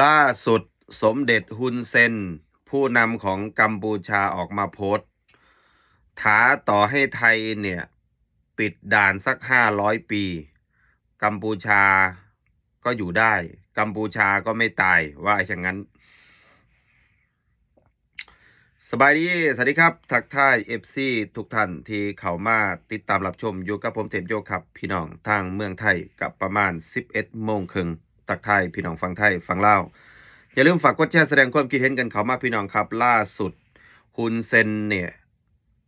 ล่าสุดสมเด็จฮุนเซน ผู้นำของกัมพูชาออกมาโพสต์ท้าต่อให้ไทยเนี่ย ปิดด่านสักห้าร้อยปี กัมพูชาก็อยู่ได้ กัมพูชาก็ไม่ตายว่าอย่างนั้น สบายดี สวัสดีครับ ทักทายเอฟซีทุกท่านที่เข้ามาติดตามรับชมอยู่กับผมเทมโยครับ พี่น้องทางเมืองไทยกับประมาณ 11โมงครึ่ง ทักทายพี่น้องฟังไทยฟังเล่าอย่าลืมฝากกดแชร์แสดงความคิดเห็นกันเขามาพี่น้องครับ ล่าสุดฮุนเซนเนี่ย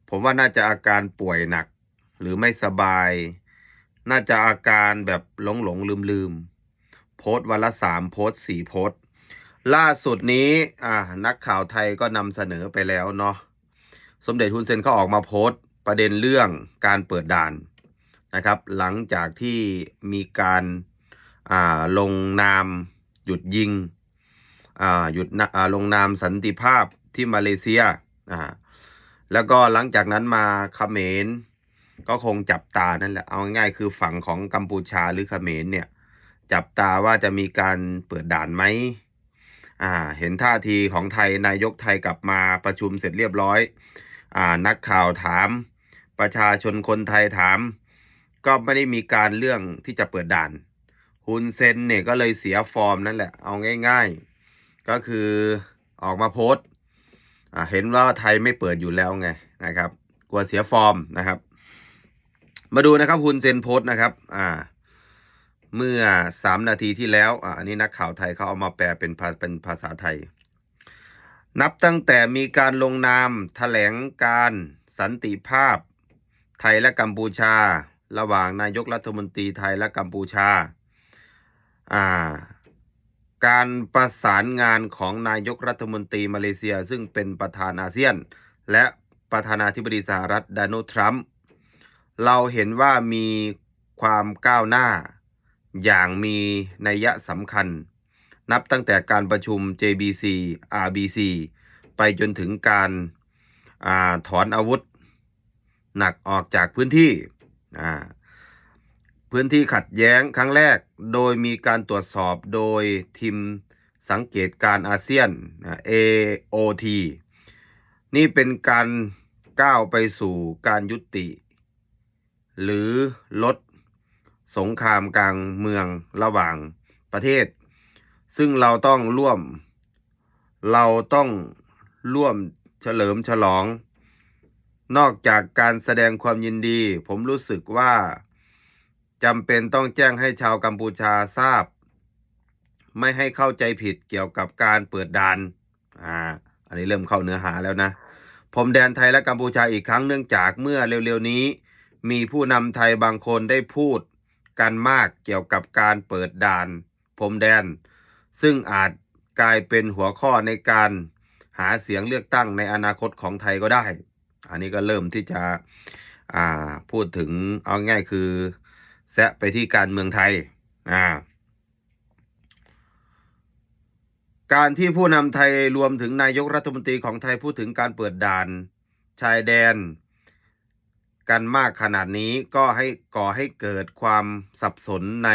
ผมว่าน่าจะอาการป่วยหนัก หรือไม่สบาย น่าจะอาการแบบหลงหลงลืมลืมโพสต์วันละสามโพสต์สี่โพสต์ล่าสุดนี้อ่านักข่าวไทยก็นำเสนอไปแล้วเนาะสมเด็จฮุนเซนเขาออกมาโพสต์ประเด็นเรื่องการเปิดด่านนะครับ หลังจากที่มีการ ลงนาม หยุดยิงหยุดลงนามสันติภาพที่มาเลเซียแล้วก็หลังจากนั้นมาเขมรก็คงจับตานั่นแหละเอาง่ายๆคือฝั่งของกัมพูชาหรือเขมรเนี่ย จับตาว่าจะมีการเปิดด่านไหมอ่า เห็นท่าทีของไทยนายกไทยกลับมาประชุมเสร็จเรียบร้อย อ่า นักข่าวถาม ประชาชนคนไทยถาม ก็ไม่ได้มีการเรื่องที่จะเปิดด่าน ฮุนเซนเนี่ยก็เลยเสียฟอร์มนั่นแหละ เอาง่ายๆ ก็คือออกมาโพสต์เห็นว่าไทยไม่เปิดอยู่แล้วไงนะครับ กลัวเสียฟอร์มนะครับ มาดูนะครับฮุนเซนโพสต์นะครับอ่าเมื่อสามนาทีที่แล้วอ,อันนี้นักข่าวไทยเขาเอามาแปลเป็นภาเป็นภาษาไทย นับตั้งแต่มีการลงนามแถลงการสันติภาพ ไทยและกัมพูชา ระหว่างนายกรัฐมนตรีไทยและกัมพูชา การประสานงานของนายกรัฐมนตรีมาเลเซีย ซึ่งเป็นประธานอาเซียน และประธานาธิบดีสหรัฐโดนัลด์ทรัมป์เราเห็นว่ามีความก้าวหน้า อย่างมีนัยสำคัญ นับตั้งแต่การประชุม JBC RBC ไปจนถึงการอาถอนอาวุธ หนักออกจากพื้นที่อ่า พื้นที่ขัดแย้งครั้งแรก โดยมีการตรวจสอบโดยทีมสังเกตการอาเซียน AOT นี่เป็นการก้าวไปสู่การยุติ หรือลดสงครามกลางเมืองระหว่างประเทศ ซึ่งเราต้องร่วม เราต้องร่วมเฉลิมฉลอง นอกจากการแสดงความยินดี ผมรู้สึกว่า จำเป็นต้องแจ้งให้ชาวกัมพูชาทราบ ไม่ให้เข้าใจผิดเกี่ยวกับการเปิดด่านอ่าอันนี้เริ่มเข้าเนื้อหาแล้วนะผมแดนไทยและกัมพูชาอีกครั้งเนื่องจากเมื่อเร็วๆนี้ มีผู้นำไทยบางคนได้พูดกันมากเกี่ยวกับการเปิดด่านพรมแดน ซึ่งอาจกลายเป็นหัวข้อในการหาเสียงเลือกตั้งในอนาคตของไทยก็ได้ อันนี้ก็เริ่มที่จะอ่าพูดถึงเอาง่ายคือ แซะไปที่การเมืองไทยอ่าการที่ผู้นำไทยรวมถึงนายกรัฐมนตรีของไทยพูดถึงการเปิดด่านชายแดน กันมากขนาดนี้ก็ให้ก่อให้เกิดความสับสนใน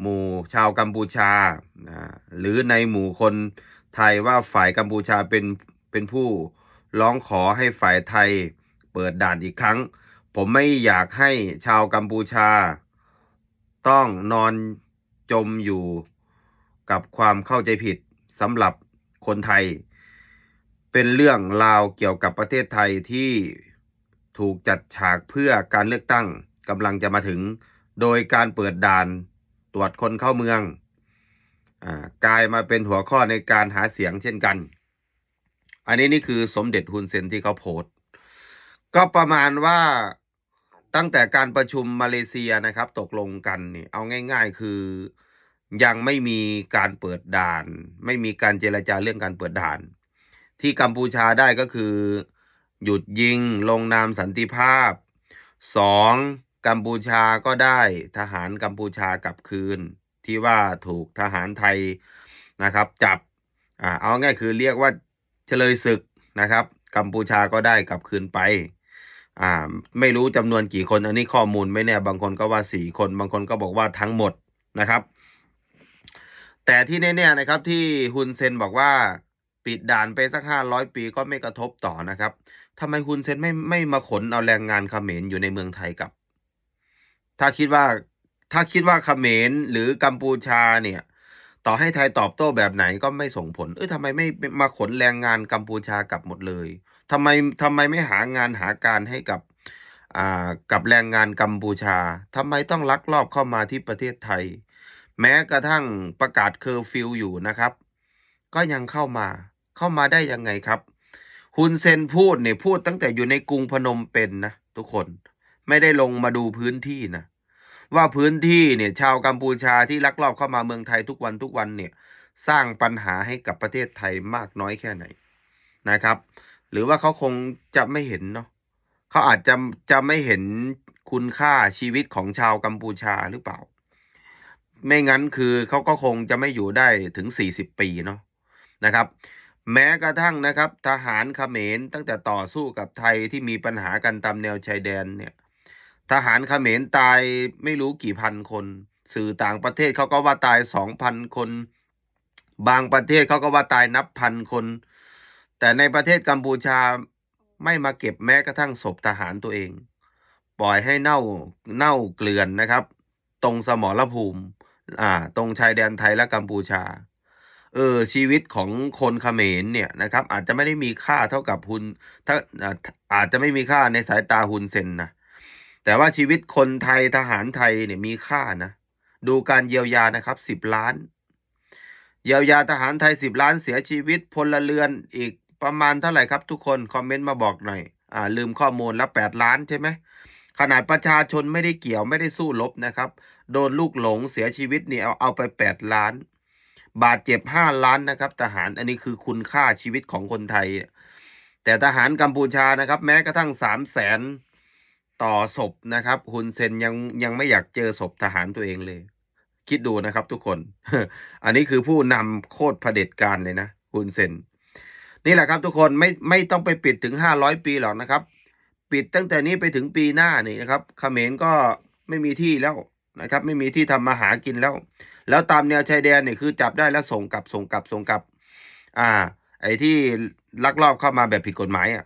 หมู่ชาวกัมพูชาอ่าหรือในหมู่คนไทยว่าฝ่ายกัมพูชาเป็นเป็นผู้ร้องขอให้ฝ่ายไทยเปิดด่านอีกครั้ง ผมไม่อยากให้ชาวกัมพูชา ต้องนอนจมอยู่กับความเข้าใจผิดสำหรับคนไทย เป็นเรื่องราวเกี่ยวกับประเทศไทยที่ถูกจัดฉากเพื่อการเลือกตั้งกำลังจะมาถึง โดยการเปิดด่านตรวจคนเข้าเมืองอกลายมาเป็นหัวข้อในการหาเสียงเช่นกัน อันนี้นี่คือสมเด็จฮุนเซนที่เขาโพสต์ก็ประมาณว่า ตั้งแต่การประชุมมาเลเซียนะครับ ตกลงกันนี่เอาง่าย ๆ คือยังไม่มีการเปิดด่าน ไม่มีการเจรจาเรื่องการเปิดด่าน ที่กัมพูชาได้ก็คือ หยุดยิงลงนามสันติภาพสองกัมพูชาก็ได้ทหารกัมพูชากลับคืน ที่ว่าถูกทหารไทยนะครับ จับอ่าเอาง่ายคือเรียกว่าเฉลยศึกนะครับ กัมพูชาก็ได้กลับคืนไป อ่าไม่รู้จำนวนกี่คน อันนี้ข้อมูลไม่แน่บางคนก็ว่าสี่คน บางคนก็บอกว่าทั้งหมดนะครับ แต่ที่แน่ๆนะครับที่ฮุนเซนบอกว่าปิดด่านไปสักห้าร้อยปีก็ไม่กระทบต่อนะครับทำไมฮุนเซนไม่ไม่มาขนเอาแรงงานเขมรอยู่ในเมืองไทยกับ ถ้าคิดว่าถ้าคิดว่าเขมรหรือกัมพูชาเนี่ย ต่อให้ไทยตอบโต้แบบไหนก็ไม่ส่งผล เอ้ยทำไมไม่มาขนแรงงานกัมพูชากลับหมดเลย ทำไมทำไมไม่หางานหาการให้กับอ่ากับแรงงานกัมพูชาทำไมต้องลักลอบเข้ามาที่ประเทศไทย แม้กระทั่งประกาศเคอร์ฟิวอยู่นะครับ ก็ยังเข้ามาเข้ามาได้ยังไงครับฮุนเซนพูดเนี่ยพูดตั้งแต่อยู่ในกรุงพนมเปญนนะทุกคนไม่ได้ลงมาดูพื้นที่นะว่าพื้นที่เนี่ยชาวกัมพูชาที่ลักลอบเข้ามาเมืองไทยทุกวันทุกวันเนี่ยสร้างปัญหาให้กับประเทศไทยมากน้อยแค่ไหนนะครับ หรือว่าเขาคงจะไม่เห็นเนาะเขาอาจจะจะไม่เห็นคุณค่าชีวิตของชาวกัมพูชาหรือเปล่า ไม่งั้นคือเขาก็คงจะไม่อยู่ได้ถึง40ปีเนาะนะครับ แม้กระทั่งนะครับ ทหารเขมรตั้งแต่ต่อสู้กับไทยที่มีปัญหากันตามแนวชายแดนเนี่ย ทหารเขมรตายไม่รู้กี่พันคน สื่อต่างประเทศเขาก็ว่าตายสองพันคน บางประเทศเขาก็ว่าตายนับพันคน แต่ในประเทศกัมพูชาไม่มาเก็บแม้กระทั่งศพทหารตัวเอง ปล่อยให้เน่าเน่าเกลื่อนนะครับ ตรงสมรภูมิ อ่า ตรงชายแดนไทยและกัมพูชา เออ ชีวิตของคนเขมรเนี่ยนะครับ อาจจะไม่ได้มีค่าเท่ากับฮุนถ้าอาอาจจะไม่มีค่าในสายตาฮุนเซนนะแต่ว่าชีวิตคนไทยทหารไทยเนี่ยมีค่านะ ดูการเยียวยานะครับสิบล้าน เยียวยาทหารไทยสิบล้านเสียชีวิตพลเรือนอีก ประมาณเท่าไหร่ครับทุกคนคอมเมนต์มาบอกหน่อยอ่าลืมข้อมูลแล้วแปดล้านใช่ไหมขนาดประชาชนไม่ได้เกี่ยวไม่ได้สู้รบนะครับ โดนลูกหลงเสียชีวิตเนี่ยเอาเอาไปแปดล้าน บาดเจ็บห้าล้านนะครับ ทหารอันนี้คือคุณค่าชีวิตของคนไทย แต่ทหารกัมพูชานะครับ แม้กระทั่งสามแสนต่อศพนะครับฮุนเซนยังยังไม่อยากเจอศพทหารตัวเองเลย คิดดูนะครับทุกคน อันนี้คือผู้นำโคตรเผด็จการเลยนะฮุนเซน นี่แหละครับทุกคนไม่ไม่ต้องไปปิดถึงห้าร้อยปีหรอกนะครับ ปิดตั้งแต่นี้ไปถึงปีหน้านี่นะครับเขมรก็ไม่มีที่แล้วนะครับ ไม่มีที่ทำมาหากินแล้ว แล้วตามแนวชายแดนเนี่ยคือจับได้แล้วส่งกลับส่งกลับส่งกลับ อ่า ไอ้ที่ลักลอบเข้ามาแบบผิดกฎหมายอะ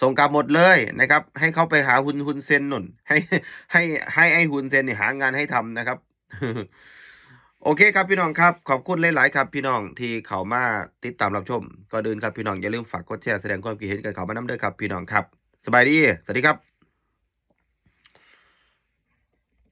ส่งกลับหมดเลยนะครับ ให้เขาไปหาฮุนฮุนเซนนุ่น ให้ให้ให้ไอ้ฮุนเซนเนี่ยหางานให้ทำนะครับ โอเคครับพี่น้องครับขอบคุณหลาย ๆ ครับพี่น้องที่เขามาติดตามรับชมก็เดินครับพี่น้องอย่าลืมฝากกดแชร์แสดงความคิดเห็นกันเขามาน้ำเด้อครับพี่น้องครับ สบายดี สวัสดีครับ